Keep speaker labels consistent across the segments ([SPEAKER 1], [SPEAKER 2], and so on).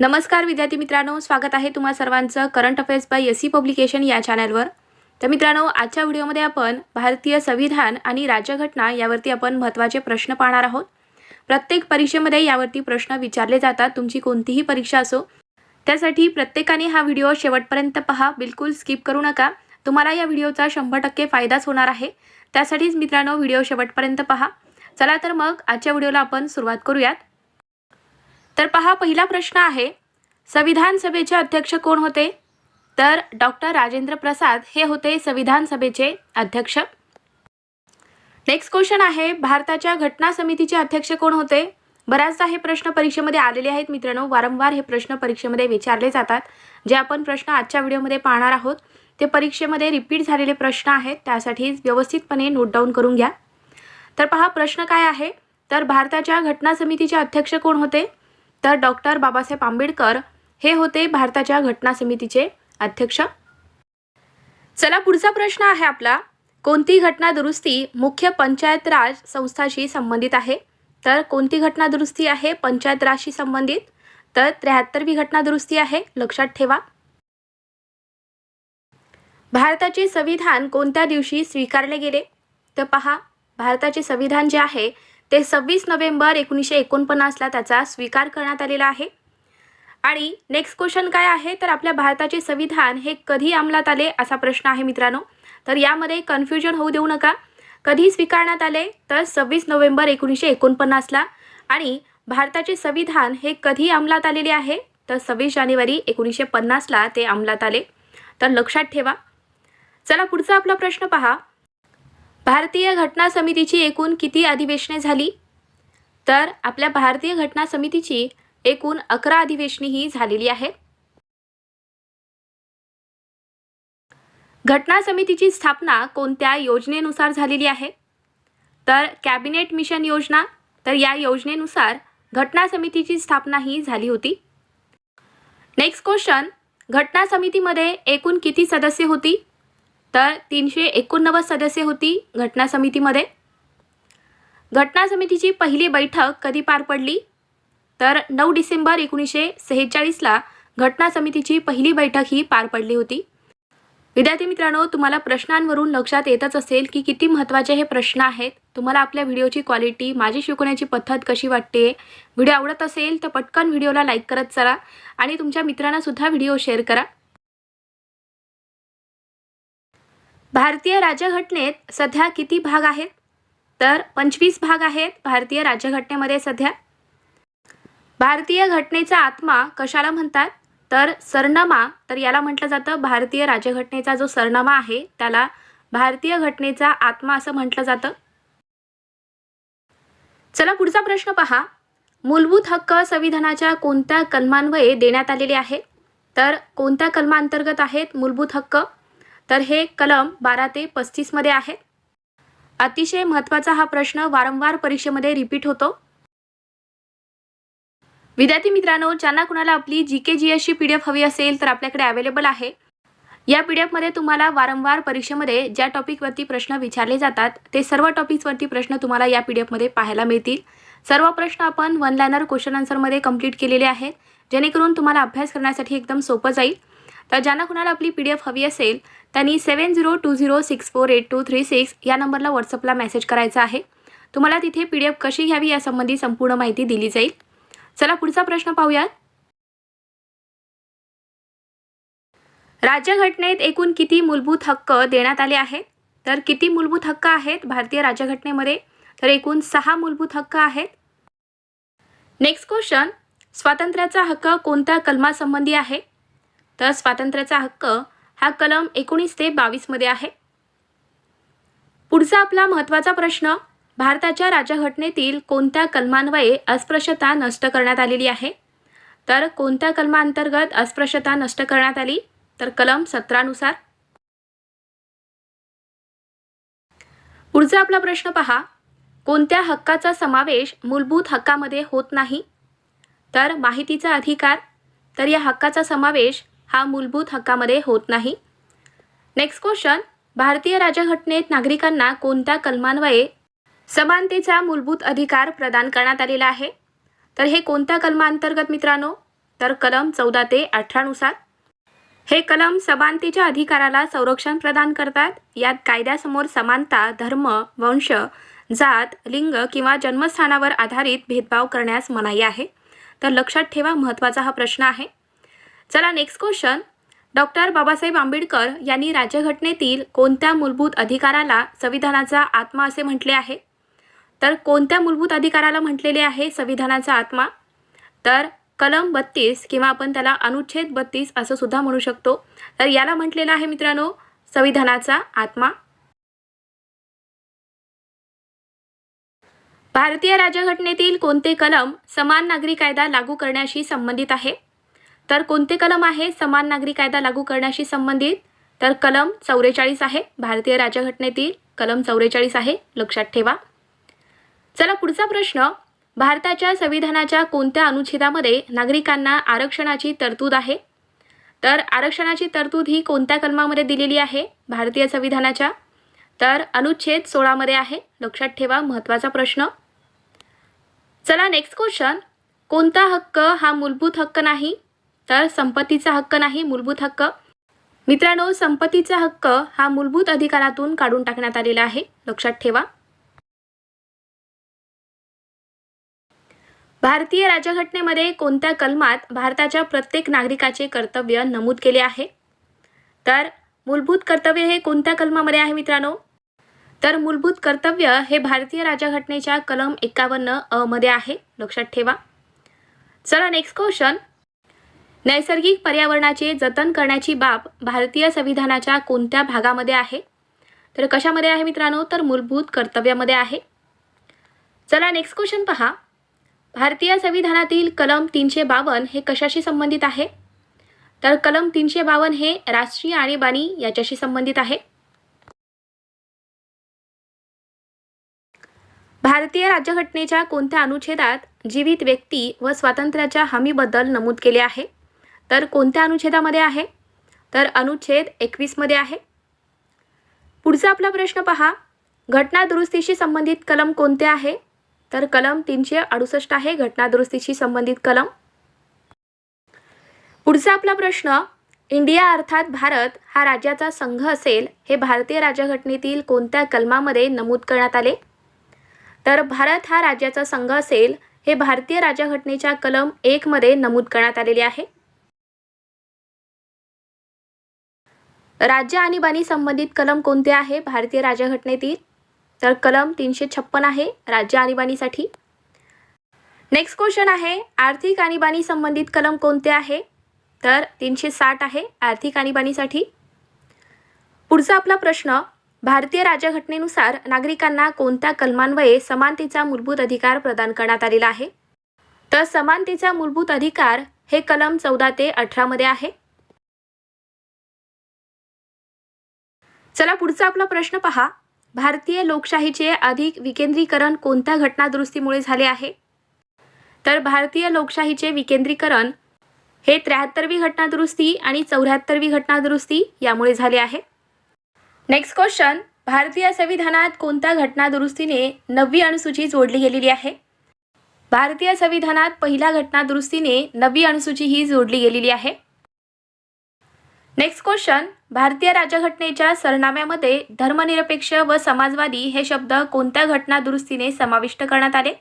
[SPEAKER 1] नमस्कार विद्यार्थी मित्रांनो स्वागत आहे तुम्हा सर्वांचं current affairs by S C publication या चॅनलवर. तर मित्रांनो आजच्या व्हिडिओमध्ये आपण भारतीय संविधान आणि राज्यघटना यावरती आपण महत्त्वाचे प्रश्न पाहणार आहोत. प्रत्येक परीक्षेमध्ये यावरती प्रश्न विचारले जातात तुमची कोणतीही परीक्षा असो. त्यासाठी प्रत्येकाने हा व्हिडिओ शेवटपर्यंत पहा बिलकुल स्किप करू नका. तुम्हाला या व्हिडिओचा शंभर टक्के फायदाच होणार आहे. त्यासाठीच मित्रांनो व्हिडिओ शेवटपर्यंत पहा. चला तर मग आजच्या व्हिडिओला आपण सुरुवात करूयात. तर पहा पहिला प्रश्न आहे संविधान सभेचे अध्यक्ष कोण होते? तर डॉक्टर राजेंद्र प्रसाद हे होते संविधान सभेचे अध्यक्ष. नेक्स्ट क्वेश्चन आहे भारताच्या घटना समितीचे अध्यक्ष कोण होते? बऱ्याचदा हे प्रश्न परीक्षेमध्ये आलेले आहेत मित्रांनो वारंवार हे प्रश्न परीक्षेमध्ये विचारले जातात. जे आपण प्रश्न आजच्या व्हिडिओमध्ये पाहणार आहोत ते परीक्षेमध्ये रिपीट झालेले प्रश्न आहेत त्यासाठी व्यवस्थितपणे नोट डाऊन करून घ्या. तर पहा प्रश्न काय आहे? तर भारताच्या घटना समितीचे अध्यक्ष कोण होते? तर डॉक्टर बाबासाहेब आंबेडकर हे होते भारताच्या घटना समितीचे अध्यक्ष. चला पुढचा प्रश्न आहे आपला. कोणती घटना दुरुस्ती मुख्य पंचायत राज संस्थाशी संबंधित आहे? तर कोणती घटना दुरुस्ती आहे पंचायत राजशी संबंधित? तर त्र्याहत्तरवी घटना दुरुस्ती आहे लक्षात ठेवा. भारताचे संविधान कोणत्या दिवशी स्वीकारले गेले? तर पहा भारताचे संविधान जे आहे ते सव्वीस नोव्हेंबर एकोणीसशे एकोणपन्नासला त्याचा स्वीकार करण्यात आलेला आहे. आणि नेक्स्ट क्वेश्चन काय आहे? तर आपल्या भारताचे संविधान हे कधी अंमलात आले असा प्रश्न आहे मित्रांनो. तर यामध्ये कन्फ्युजन होऊ देऊ नका. कधी स्वीकारण्यात आले? तर सव्वीस नोव्हेंबर एकोणीसशे एकोणपन्नासला आणि भारताचे संविधान हे कधी अंमलात आलेले आहे? तर सव्वीस जानेवारी एकोणीसशे पन्नासला ते अंमलात आले. तर लक्षात ठेवा. चला पुढचा आपला प्रश्न पहा. भारतीय घटना समितीची एकूण किती अधिवेशने झाली? तर आपल्या भारतीय घटना समितीची एकूण अकरा अधिवेशने ही झालेली आहेत. घटना समितीची स्थापना कोणत्या योजनेनुसार झालेली आहे? तर कॅबिनेट मिशन योजना तर या योजनेनुसार घटना समितीची स्थापना ही झाली होती. नेक्स्ट क्वेश्चन घटना समितीमध्ये एकूण किती सदस्य होती? तर तीनशे एकोणनव्वद सदस्य होती घटना समितीमध्ये. घटना समितीची पहिली बैठक कधी पार पडली? तर नऊ डिसेंबर एकोणीसशे सेहेचाळीसला घटना समितीची पहिली बैठक ही पार पडली होती. विद्यार्थी मित्रांनो तुम्हाला प्रश्नांवरून लक्षात येतच असेल की किती महत्त्वाचे हे प्रश्न आहेत. तुम्हाला आपल्या व्हिडिओची क्वालिटी माझी शिकवण्याची पद्धत कशी वाटते? व्हिडिओ आवडत असेल तर पटकन व्हिडिओला लाईक करत चला आणि तुमच्या मित्रांनासुद्धा व्हिडिओ शेअर करा. भारतीय राज्यघटनेत सध्या किती भाग आहेत? तर पंचवीस भाग आहेत भारतीय राज्यघटनेमध्ये सध्या. भारतीय घटनेचा आत्मा कशाला म्हणतात? तर सरनामा तर याला म्हटलं जातं भारतीय राज्यघटनेचा जो सरनामा आहे त्याला भारतीय घटनेचा आत्मा असं म्हटलं जातं. चला पुढचा प्रश्न पहा. मूलभूत हक्क संविधानाच्या कोणत्या कलमान्वये देण्यात आलेले आहे? तर कोणत्या कलमांतर्गत आहेत मूलभूत हक्क? तर हे कलम बारा ते पस्तीसमध्ये आहे अतिशय महत्त्वाचा हा प्रश्न वारंवार परीक्षेमध्ये रिपीट होतो. विद्यार्थी मित्रांनो ज्यांना कुणाला आपली जी के जी एसची पी डी एफ हवी असेल तर आपल्याकडे अवेलेबल आहे. या पी डी एफमध्ये तुम्हाला वारंवार परीक्षेमध्ये ज्या टॉपिकवरती प्रश्न विचारले जातात ते सर्व टॉपिक्सवरती प्रश्न तुम्हाला या पी डी एफमध्ये पाहायला मिळतील. सर्व प्रश्न आपण वन लायनर क्वेश्चन आन्सरमध्ये कंप्लीट केलेले आहेत. जेणेकरून तुम्हाला अभ्यास करण्यासाठी एकदम सोपं जाईल. तर ज्यांना कुणाला आपली पी डी एफ हवी असेल त्यांनी seven zero two zero six four eight two three six या नंबरला व्हॉट्सअपला मेसेज करायचा आहे. तुम्हाला तिथे पी डी एफ कशी घ्यावी यासंबंधी संपूर्ण माहिती दिली जाईल. चला पुढचा प्रश्न पाहूयात. राज्यघटनेत एकूण किती मूलभूत हक्क देण्यात आले आहेत? तर किती मूलभूत हक्क आहेत भारतीय राज्यघटनेमध्ये? तर एकूण सहा मूलभूत हक्क आहेत. नेक्स्ट क्वेश्चन स्वातंत्र्याचा हक्क कोणत्या कलमासंबंधी आहे? तर स्वातंत्र्याचा हक्क हा कलम एकोणीस ते बावीसमध्ये आहे. पुढचा आपला महत्त्वाचा प्रश्न भारताच्या राज्यघटनेतील कोणत्या कलमान्वये अस्पृश्यता नष्ट करण्यात आलेली आहे? तर कोणत्या कलमांतर्गत अस्पृश्यता नष्ट करण्यात आली? तर कलम सतरानुसार पुढचा आपला प्रश्न पहा कोणत्या हक्काचा समावेश मूलभूत हक्कामध्ये होत नाही? तर माहितीचा अधिकार तर या हक्काचा समावेश हा मूलभूत हक्कामध्ये होत नाही. नेक्स्ट क्वेश्चन भारतीय राज्यघटनेत नागरिकांना कोणत्या कलमान्वये समानतेचा मूलभूत अधिकार प्रदान करण्यात आलेला आहे? तर हे कोणत्या कलमांतर्गत मित्रांनो? तर कलम चौदा ते अठरानुसार हे कलम समानतेच्या अधिकाराला संरक्षण प्रदान करतात. यात कायद्यासमोर समानता धर्म वंश जात लिंग किंवा जन्मस्थानावर आधारित भेदभाव करण्यास मनाई आहे. तर लक्षात ठेवा महत्त्वाचा हा प्रश्न आहे. चला next question doctor Babasaheb Ambedkar यांनी राज्यघटनेतील कोणत्या मूलभूत अधिकाराला संविधानाचा आत्मा असे म्हटले आहे? तर कोणत्या मूलभूत अधिकाराला म्हटलेले आहे संविधानाचा आत्मा? तर कलम बत्तीस किंवा आपण त्याला अनुच्छेद बत्तीस असं सुद्धा म्हणू शकतो. तर याला म्हटलेलं आहे मित्रांनो संविधानाचा आत्मा. भारतीय राज्यघटनेतील कोणते कलम समान नागरी कायदा लागू करण्याशी संबंधित आहे? तर कोणते कलम आहे समान नागरी कायदा लागू करण्याशी संबंधित? तर कलम चौवेचाळीस आहे भारतीय राज्यघटनेतील कलम चौवेचाळीस आहे लक्षात ठेवा. चला पुढचा प्रश्न. भारताच्या संविधानाच्या कोणत्या अनुच्छेदामध्ये नागरिकांना आरक्षणाची तरतूद आहे? तर आरक्षणाची तरतूद ही कोणत्या कलमामध्ये दिलेली आहे? भारतीय संविधानाच्या. तर अनुच्छेद सोळामध्ये आहे लक्षात ठेवा महत्त्वाचा प्रश्न. चला नेक्स्ट क्वेश्चन कोणता हक्क हा मूलभूत हक्क नाही? तर संपत्तीचा हक्क नाही मूलभूत हक्क. मित्रांनो संपत्तीचा हक्क हा मूलभूत अधिकारातून काढून टाकण्यात आलेला आहे. लक्षात ठेवा. भारतीय राज्यघटनेमध्ये कोणत्या कलमात भारताच्या प्रत्येक नागरिकाचे कर्तव्य नमूद केले आहे? तर मूलभूत कर्तव्य हे कोणत्या कलमामध्ये आहे मित्रांनो? तर मूलभूत कर्तव्य हे भारतीय राज्यघटनेच्या कलम एकावन्न अ मध्ये आहे. लक्षात ठेवा. चला नेक्स्ट क्वेश्चन नैसर्गिक पर्यावरणाचे जतन करण्याची बाब भारतीय संविधानाच्या कोणत्या भागामध्ये आहे? तर कशामध्ये आहे मित्रांनो? तर मूलभूत कर्तव्यामध्ये आहे. चला नेक्स्ट क्वेश्चन पहा. भारतीय संविधानातील कलम तीनशे बावन्न हे कशाशी संबंधित आहे? तर कलम तीनशे बावन्न हे राष्ट्रीय आणीबाणी याच्याशी संबंधित आहे. भारतीय राज्यघटनेच्या कोणत्या अनुच्छेदात जीवित व्यक्ती व स्वातंत्र्याच्या हमीबद्दल नमूद केले आहे? तर कोणत्या अनुच्छेदामध्ये आहे? तर अनुच्छेद एकवीसमध्ये आहे. पुढचा आपला प्रश्न पहा. घटना दुरुस्तीशी संबंधित कलम कोणते आहे? तर कलम तीनशे अडुसष्ट आहे घटना दुरुस्तीशी संबंधित कलम. पुढचा आपला प्रश्न इंडिया अर्थात भारत हा राज्याचा संघ असेल हे भारतीय राज्यघटनेतील कोणत्या कलमामध्ये नमूद करण्यात आले? तर भारत हा राज्याचा संघ असेल हे भारतीय राज्यघटनेच्या कलम एकमध्ये नमूद करण्यात आलेले आहे. राज्य आणीबाणी संबंधित कलम कोणते आहे? भारतीय राज्यघटनेतील तर कलम तीनशे छप्पन आहे राज्य आणीबाणीसाठी नेक्स्ट क्वेश्चन आहे आर्थिक आणीबाणी संबंधित कलम कोणते आहे? तर तीनशे साठ आहे आर्थिक आणीबाणीसाठी पुढचा आपला प्रश्न भारतीय राज्यघटनेनुसार नागरिकांना कोणत्या कलमान्वये समानतेचा मूलभूत अधिकार प्रदान करण्यात आलेला आहे? तर समानतेचा मूलभूत अधिकार हे कलम चौदा ते अठरामध्ये आहे. चला पुढचा आपला प्रश्न पहा. भारतीय लोकशाहीचे अधिक विकेंद्रीकरण कोणत्या घटनादुरुस्तीमुळे झाले आहे? तर भारतीय लोकशाहीचे विकेंद्रीकरण हे त्र्याहत्तरवी घटनादुरुस्ती आणि चौऱ्याहत्तरवी घटनादुरुस्ती यामुळे झाले आहे. नेक्स्ट क्वेश्चन भारतीय संविधानात कोणत्या घटनादुरुस्तीने नववी अनुसूची जोडली गेलेली आहे? भारतीय संविधानात पहिल्या घटनादुरुस्तीने नववी अनुसूची ही जोडली गेलेली आहे. नेक्स्ट क्वेश्चन भारतीय राज्यघटनेच्या सरनाम्यामध्ये धर्मनिरपेक्ष व समाजवादी हे शब्द कोणत्या घटना दुरुस्तीने समाविष्ट करण्यात आले?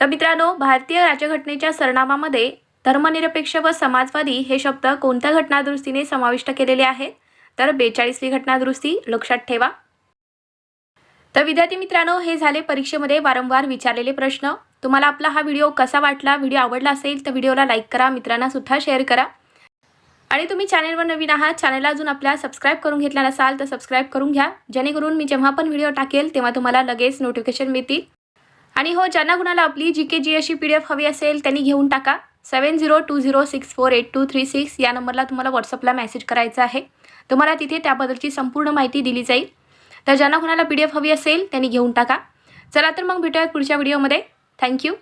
[SPEAKER 1] तर मित्रांनो भारतीय राज्यघटनेच्या सरनामामध्ये धर्मनिरपेक्ष व समाजवादी हे शब्द कोणत्या घटना दुरुस्तीने समाविष्ट केलेले आहेत? तर बेचाळीसवी घटना दुरुस्ती लक्षात ठेवा. तर विद्यार्थी मित्रांनो हे झाले परीक्षेमध्ये वारंवार विचारलेले प्रश्न. तुम्हाला आपला हा व्हिडिओ कसा वाटला व्हिडिओ आवडला असेल तर व्हिडिओला लाईक करा मित्रांना सुद्धा शेअर करा. आणि तुम्ही चॅनलवर नवीन आहात चॅनेलला अजून आपल्या सबस्क्राईब करून घेतला नसाल तर सबस्क्राईब करून घ्या. जेणेकरून मी जेव्हा पण व्हिडिओ टाकेल तेव्हा तुम्हाला लगेच नोटिफिकेशन मिळतील. आणि हो ज्यांना कुणाला आपली जी के जी अशी पी डी एफ हवी असेल त्यांनी घेऊन टाका. Seven zero two zero six four eight two three six या नंबरला तुम्हाला व्हॉट्सअपला मेसेज करायचा आहे. तुम्हाला तिथे त्याबद्दलची संपूर्ण माहिती दिली जाईल. तर ज्यांना कुणाला पी डी एफ हवी असेल त्यांनी घेऊन टाका. चला तर मग भेटूयात पुढच्या व्हिडिओमध्ये थँक्यू